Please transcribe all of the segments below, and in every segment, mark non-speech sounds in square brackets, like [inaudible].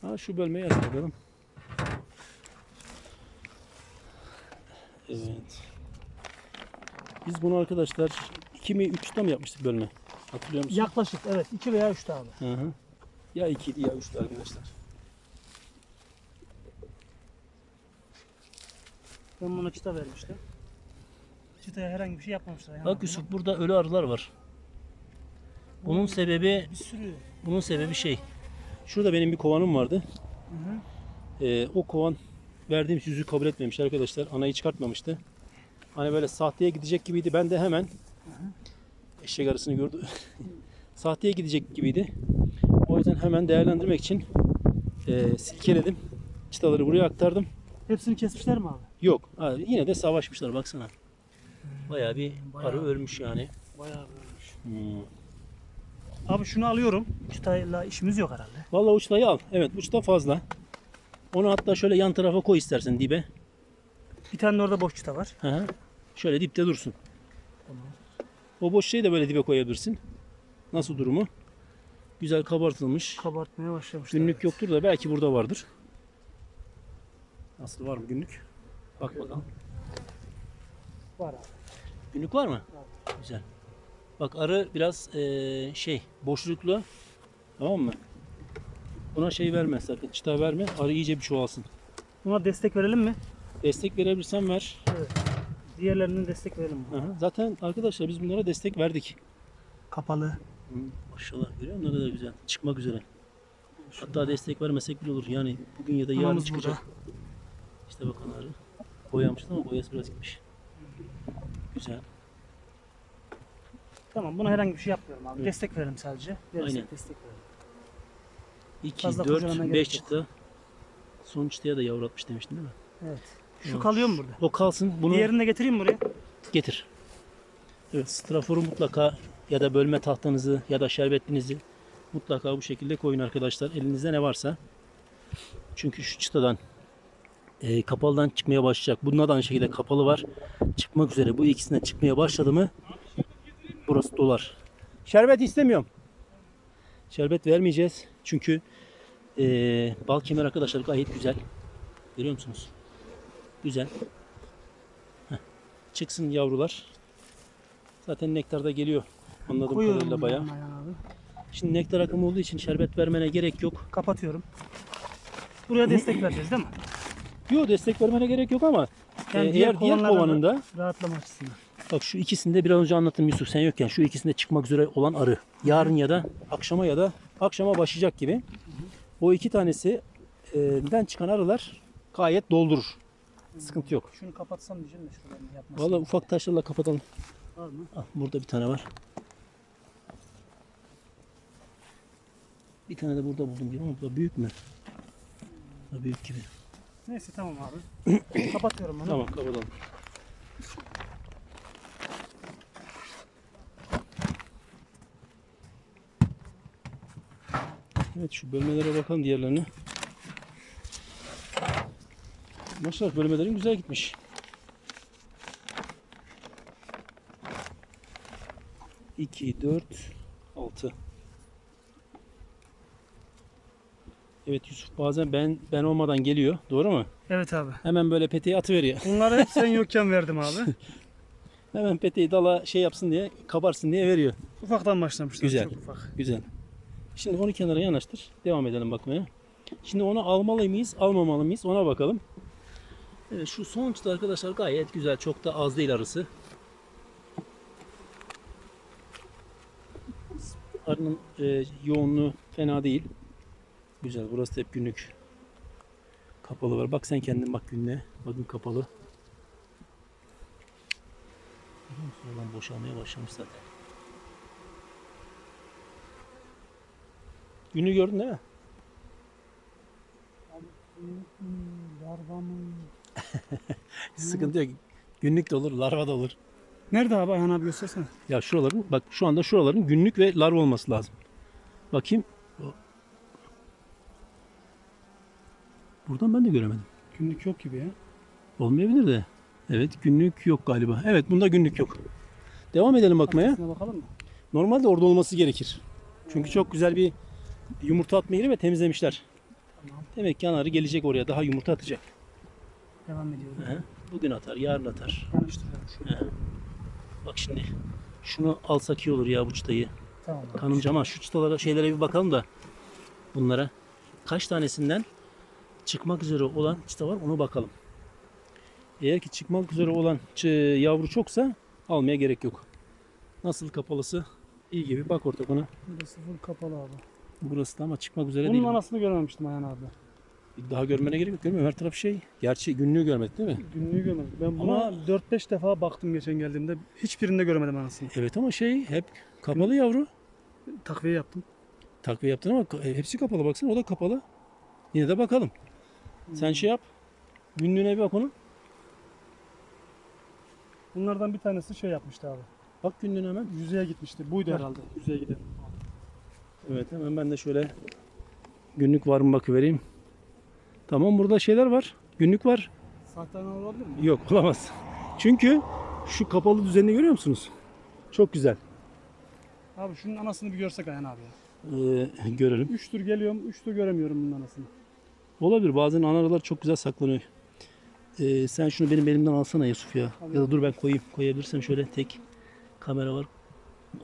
Ha şu bölmeyi aç bakalım. Evet. Biz bunu arkadaşlar 2 mi 3'te mi yapmıştık bölme? Hatırlıyor musun? Yaklaşık evet 2 veya 3 abi. Hı hı. Ya 2 ya 3'tü arkadaşlar. Ben buna çıta vermiştim. Çıtaya herhangi bir şey yapmamışlar. Bak Yusuf burada ölü arılar var. Bunun sebebi Bir sürü. bunun sebebi şey. Şurada benim bir kovanım vardı. Hı hı. Ee, o kovan verdiğim yüzüğü kabul etmemiş arkadaşlar. Anayı çıkartmamıştı. Hani böyle sahteye gidecek gibiydi. Ben de hemen eşek arısını gördü. [laughs] sahteye gidecek gibiydi. O yüzden hemen değerlendirmek için e, silkeledim. Çıtaları buraya aktardım. Hepsini kesmişler mi abi? Yok. Ha, yine de savaşmışlar baksana. Bayağı bir Bayağı. arı ölmüş yani. Bayağı büyümüş. Hmm. Abi şunu alıyorum. Çıtayla işimiz yok herhalde. Vallahi uçtayı al. Evet uçta fazla. Onu hatta şöyle yan tarafa koy istersen dibe. Bir tane orada boş çıta var. Hı hı. Şöyle dipte dursun. O boş şeyi de böyle dibe koyabilirsin. Nasıl durumu? Güzel kabartılmış. Kabartmaya başlamışlar. Günlük yoktur da belki burada vardır. Nasıl var mı günlük? Bak bakalım. Var abi. Günlük var mı? Güzel. Bak arı biraz eee, şey boşluklu. Tamam mı? Buna şey verme sakın. Çıta verme. Arı iyice bir çoğalsın. Buna destek verelim mi? Destek verebilirsen ver. Evet. Diğerlerine destek verelim. Hı. Zaten arkadaşlar biz bunlara destek verdik. Kapalı. Hı, Maşallah görüyor musun ne kadar güzel. Çıkmak üzere. Hatta destek vermesek bile olur. Yani bugün ya da yarın Anamız çıkacak. İşte bakın arı. Boyamıştı ama boyası biraz gitmiş. Güzel. Tamam buna herhangi bir şey yapmıyorum abi. Evet. Destek verelim sadece. Verirsek Aynen. destek verelim. 2, Fazla 4, kocamanına 5 gerek yok. çıta. Son çıtaya da yavratmış demiştin değil mi? Evet. Şu Yok. kalıyor mu burada? O kalsın. Bunu Diğerini de getireyim buraya. getir. Evet, straforu mutlaka ya da bölme tahtanızı ya da şerbetlinizi mutlaka bu şekilde koyun arkadaşlar. Elinizde ne varsa. Çünkü şu çıtadan e, kapalıdan çıkmaya başlayacak. Bunda da aynı şekilde kapalı var. Çıkmak üzere. Bu ikisinden çıkmaya başladı mı burası dolar. Şerbet istemiyorum. Şerbet vermeyeceğiz. Çünkü e, bal kemer arkadaşlar gayet güzel. Görüyor musunuz? Güzel. Heh. Çıksın yavrular. Zaten nektar da geliyor. Anladığım Koyuyorum kadarıyla bayağı. Şimdi nektar akımı olduğu için şerbet vermene gerek yok. Kapatıyorum. Buraya destek vereceğiz değil mi? Yok destek vermene gerek yok ama Yani e, diğer diğer kovanında Rahatlama açısından. Bak şu ikisinde biraz önce anlattım Yusuf sen yokken şu ikisinde çıkmak üzere olan arı. Yarın ya da akşama ya da akşama başlayacak gibi. O iki tanesi e, den çıkan arılar gayet doldurur. Sıkıntı yok. Şunu kapatsam diyeceğim de şuradan yapmasın. Vallahi ufak taşlarla kapatalım. Var mı? Ah, burada bir tane var. Bir tane de burada buldum gibi ama bu da büyük mü? Bu da büyük gibi. Neyse tamam abi. [clears throat] Kapatıyorum bunu. Tamam kapatalım. Evet şu bölmelere bakalım diğerlerine. Maşallah bölmelerin güzel gitmiş. İki, dört, altı. Evet Yusuf bazen ben ben olmadan geliyor. Doğru mu? Evet abi. Hemen böyle peteği atıveriyor. Bunları hep sen [laughs] yokken verdim abi. Hemen peteği dala şey yapsın diye, kabarsın diye veriyor. Ufaktan başlamışlar. Güzel. Çok ufak. Güzel. Şimdi onu kenara yanaştır. Devam edelim bakmaya. Şimdi onu almalı mıyız, almamalı mıyız ona bakalım. Evet, şu sonuçta arkadaşlar gayet güzel. Çok da az değil arısı. Arının e, yoğunluğu fena değil. Güzel. Burası da hep günlük kapalı var. Bak sen kendin bak günlüğe. Bakın kapalı. Oradan boşalmaya başlamış zaten. Günü gördün değil mi? Larva [laughs] mı? Sıkıntı yok. Günlük de olur, larva da olur. Nerede abi Ayhan abi göstersene. Ya şuraların, bak şu anda şuraların günlük ve larva olması lazım. Bakayım. Buradan ben de göremedim. Günlük yok gibi ya. Olmayabilir de. Evet günlük yok galiba. Evet bunda günlük yok. Devam edelim bakmaya. Arkasına bakalım mı? Normalde orada olması gerekir. Çünkü çok güzel bir yumurta atma yeri ve temizlemişler. Tamam. Demek ki anarı gelecek oraya daha yumurta atacak. Devam ediyorum. Hı. Bugün atar, yarın atar. Karıştırıyorum. Bak şimdi şunu alsak iyi olur ya bu çıtayı. Tamam. Kanımca ama şu çıtalara şeylere bir bakalım da bunlara kaç tanesinden çıkmak üzere olan çıta var onu bakalım. Eğer ki çıkmak üzere olan yavru çoksa almaya gerek yok. Nasıl kapalısı iyi gibi bak ortak ona. Burası full kapalı abi. Burası da ama çıkmak üzere Bunun değil. anasını görememiştim Ayhan abi. Daha görmene gerek yok. Görmüyorum her taraf şey. Gerçi günlüğü görmedik değil mi? Günlüğü görmedim. Ben buna Ama- 4-5 defa baktım geçen geldiğimde. Hiçbirinde göremedim anasını. Evet ama şey hep kapalı yavru. Takviye yaptım. Takviye yaptın ama ka- hepsi kapalı baksana o da kapalı. Yine de bakalım. Sen şey yap. Günlüğüne bir bak onun. Bunlardan bir tanesi şey yapmıştı abi. Bak günlüğüne hemen. Yüzeye gitmişti. Buydu herhalde. Yüzeye giden. Evet hemen ben de şöyle günlük var mı bakıvereyim. Tamam burada şeyler var. Günlük var. Sahte ana olabilir mi? Yok olamaz. Çünkü şu kapalı düzenini görüyor musunuz? Çok güzel. Abi şunun anasını bir görsek Ayhan abi. ya. Ee, görelim. 3 tur geliyorum, 3 tur göremiyorum bunun anasını. Olabilir. Bazen anaralar çok güzel saklanıyor. Ee, sen şunu benim elimden alsana Yusuf ya. Ya da dur ben koyayım. Koyabilirsem şöyle tek kamera var.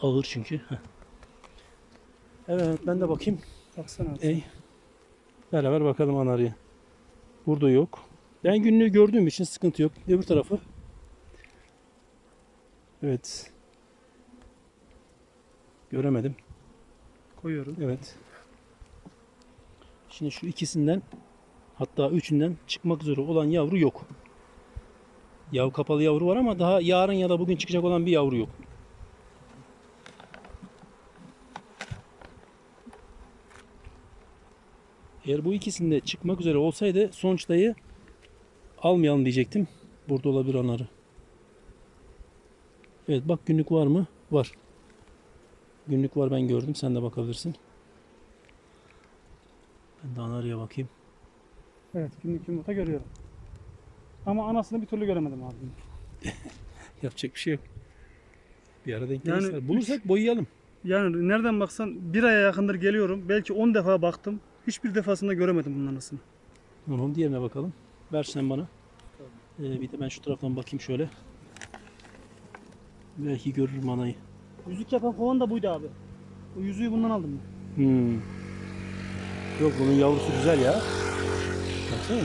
Ağır çünkü. Heh. Evet ben de bakayım. Baksana. Ey. Beraber bakalım anarıya. Burada yok. Ben günlüğü gördüğüm için sıkıntı yok. Öbür tarafı. Evet. Göremedim. Koyuyorum. Evet. Şimdi şu ikisinden hatta üçünden çıkmak üzere olan yavru yok. Yav kapalı yavru var ama daha yarın ya da bugün çıkacak olan bir yavru yok. Eğer bu ikisinde çıkmak üzere olsaydı son çıtayı almayalım diyecektim. Burada olabilir anarı. Evet bak günlük var mı? Var. Günlük var ben gördüm. Sen de bakabilirsin. Ben de anarıya bakayım. Evet, günlük yumurta görüyorum. Ama anasını bir türlü göremedim abi. [laughs] Yapacak bir şey yok. Bir ara denk Yani. Bulursak boyayalım. Yani nereden baksan bir aya yakındır geliyorum. Belki 10 defa baktım. Hiçbir defasında göremedim bunun anasını. Onun diğerine bakalım. Ver sen bana. Ee, bir de ben şu taraftan bakayım şöyle. Belki görürüm anayı. Yüzük yapan kovan da buydu abi. O yüzüğü bundan aldım ben. Hmm. Yok bunun yavrusu güzel ya. Baksana.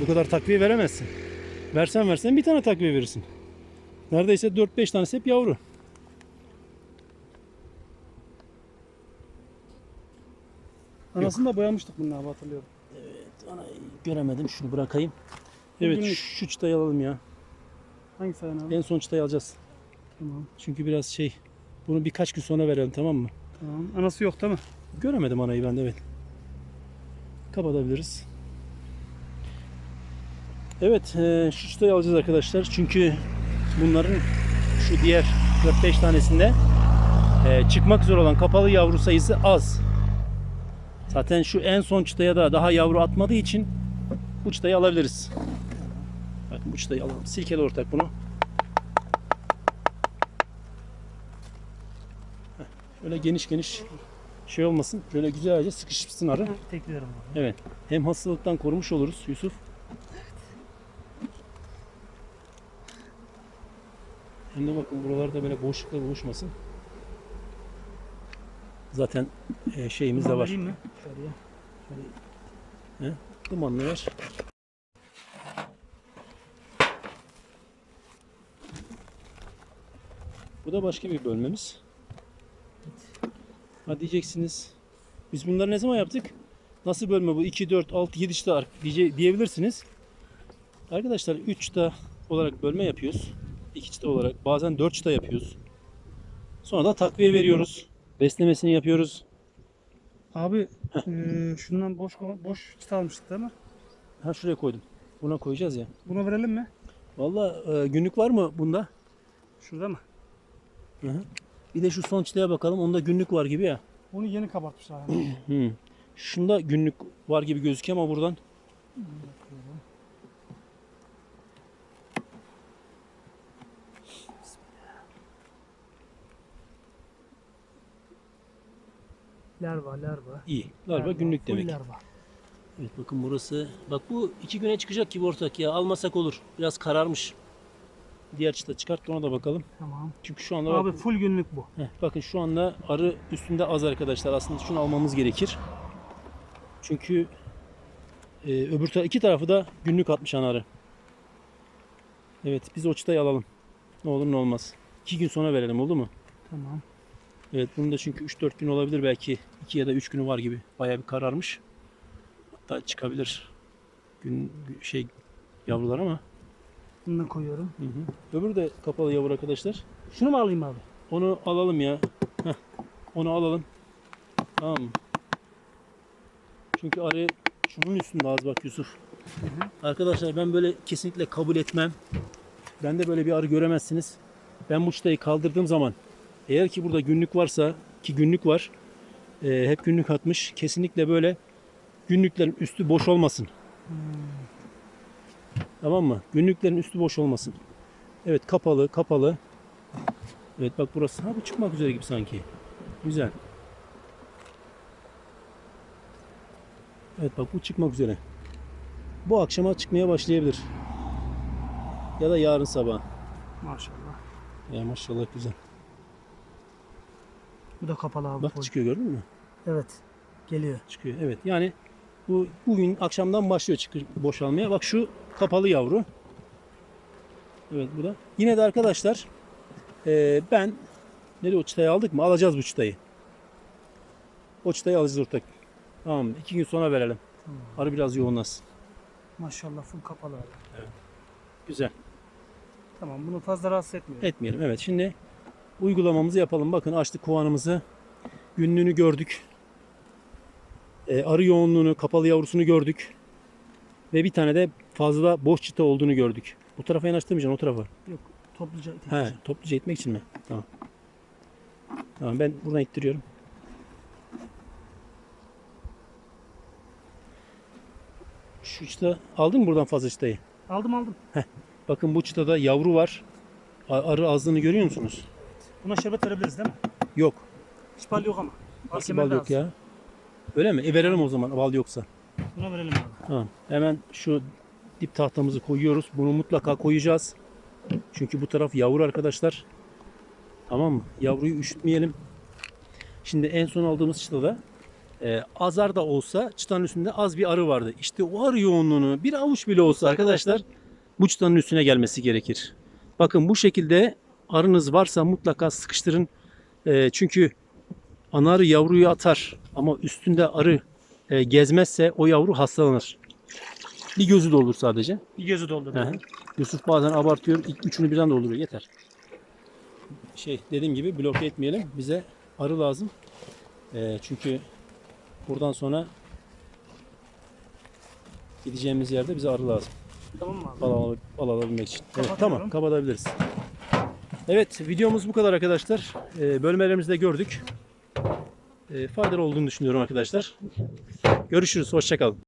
Bu kadar takviye veremezsin. Versen versen bir tane takviye verirsin. Neredeyse 4-5 tanesi hep yavru. Anasını da boyamıştık bunun abi hatırlıyorum. Anayı göremedim. Şunu bırakayım. Evet Günlük. şu çıtayı alalım ya. Hangisi Ayhan abi? En son çıtayı alacağız. Tamam. Çünkü biraz şey. Bunu birkaç gün sonra verelim tamam mı? Tamam. Anası yok değil mi? Göremedim anayı ben de evet. Kapatabiliriz. Evet e, şu çıtayı alacağız arkadaşlar. Çünkü bunların şu diğer 4-5 tanesinde e, çıkmak üzere olan kapalı yavru sayısı az. Zaten şu en son çıtaya da daha yavru atmadığı için bu çıtayı alabiliriz. Bakın bu çıtayı alalım. Silkele ortak bunu. Heh, Şöyle geniş geniş şey olmasın. Şöyle güzelce sıkışsın arı. Tekliyorum abi. Evet. Hem hastalıktan korumuş oluruz Yusuf. Hem de bakın buralarda böyle boşluklar oluşmasın. Zaten e, şeyimiz de var. Vereyim mi? Şöyle. Dumanlı ver. Bu da başka bir bölmemiz. Ha diyeceksiniz. Biz bunları ne zaman yaptık? Nasıl bölme bu? 2, 4, 6, 7 çıta diye, diyebilirsiniz. Arkadaşlar 3 çıta olarak bölme yapıyoruz. 2 çıta olarak. Bazen 4 çıta yapıyoruz. Sonra da takviye veriyoruz. Beslemesini yapıyoruz. Abi eee, şundan boş boş çıta almıştık değil mi? Ha şuraya koydum. Buna koyacağız ya. Buna verelim mi? Valla e, günlük var mı bunda? Şurada mı? Hı hı. Bir de şu son çıtaya bakalım. Onda günlük var gibi ya. Onu yeni kabartmışlar. Yani. Hı. Şunda günlük var gibi gözüküyor ama buradan larva, larva. iyi. Larva günlük full demek. Larva. Evet bakın burası. Bak bu iki güne çıkacak gibi ortak ya. Almasak olur. Biraz kararmış. Diğer çıta çıkart ona da bakalım. Tamam. Çünkü şu anda Abi bak, full günlük bu. Heh, bakın şu anda arı üstünde az arkadaşlar. Aslında şunu almamız gerekir. Çünkü e, öbür ta- iki tarafı da günlük atmış ana arı. Evet biz o çıtayı alalım. Ne olur ne olmaz. İki gün sonra verelim oldu mu? Tamam. Evet bunun da çünkü 3-4 gün olabilir belki 2 ya da 3 günü var gibi. Bayağı bir kararmış. Hatta çıkabilir. Gün şey yavrular ama. Bunu da koyuyorum. Hı hı. Öbürü de kapalı yavru arkadaşlar. Şunu mu alayım abi? Onu alalım ya. Heh. Onu alalım. Tamam mı? Çünkü arı şunun üstünde az bak Yusuf. Arkadaşlar ben böyle kesinlikle kabul etmem. Ben de böyle bir arı göremezsiniz. Ben bu çıtayı kaldırdığım zaman eğer ki burada günlük varsa ki günlük var e, hep günlük atmış. Kesinlikle böyle günlüklerin üstü boş olmasın. Tamam mı? Günlüklerin üstü boş olmasın. Evet kapalı kapalı. Evet bak burası. Ha bu çıkmak üzere gibi sanki. Güzel. Evet bak bu çıkmak üzere. Bu akşama çıkmaya başlayabilir. Ya da yarın sabah. Maşallah. Ya maşallah güzel. Bu da kapalı abi. Bak full. çıkıyor gördün mü? Evet. Geliyor. Çıkıyor. Evet yani bu bugün akşamdan başlıyor çıkır boşalmaya. Bak şu kapalı yavru. Evet bu da. Yine de arkadaşlar eee, ben nereye o çıtayı aldık mı? Alacağız bu çıtayı. O çıtayı alacağız ortak. Tamam? İki gün sonra verelim. Tamam. Arı biraz yoğunlasın. Maşallah full kapalı abi. Güzel. Tamam bunu fazla rahatsız etmiyor. Etmeyelim. Evet şimdi uygulamamızı yapalım. Bakın açtık kovanımızı. Günlüğünü gördük. Ee, arı yoğunluğunu, kapalı yavrusunu gördük. Ve bir tane de fazla boş çıta olduğunu gördük. Bu tarafa yanaştırmayacaksın o tarafa. Yok topluca He, topluca itmek için mi? Tamam. Tamam ben buradan ittiriyorum. Şu çıta aldın mı buradan fazla çıtayı? Aldım aldım. Bakın bu çıtada yavru var. Arı azlığını görüyor musunuz? Buna şerbet verebiliriz değil mi? Yok. Hiç bal yok ama. Nasıl kemer bal yok lazım. ya? Öyle mi? E verelim o zaman bal yoksa. Buna verelim abi. Tamam. Hemen şu dip tahtamızı koyuyoruz. Bunu mutlaka koyacağız. Çünkü bu taraf yavru arkadaşlar. Tamam mı? Yavruyu üşütmeyelim. Şimdi en son aldığımız çıtada e, azar da olsa çıtanın üstünde az bir arı vardı. İşte o arı yoğunluğunu bir avuç bile olsa arkadaşlar bu çıtanın üstüne gelmesi gerekir. Bakın bu şekilde arınız varsa mutlaka sıkıştırın. E, çünkü ana arı yavruyu atar ama üstünde arı e, gezmezse o yavru hastalanır. Bir gözü doldur sadece. Bir gözü doldu. Hı hı. Yusuf bazen abartıyor. İlk üçünü birden dolduruyor. Yeter. Şey dediğim gibi bloke etmeyelim. Bize arı lazım. E, çünkü buradan sonra gideceğimiz yerde bize arı lazım. Tamam mı abi? Bal, al- bal alabilmek için. Evet, tamam kapatabiliriz. Evet videomuz bu kadar arkadaşlar. E, bölmelerimizi gördük. E, faydalı olduğunu düşünüyorum arkadaşlar. Görüşürüz. Hoşçakalın.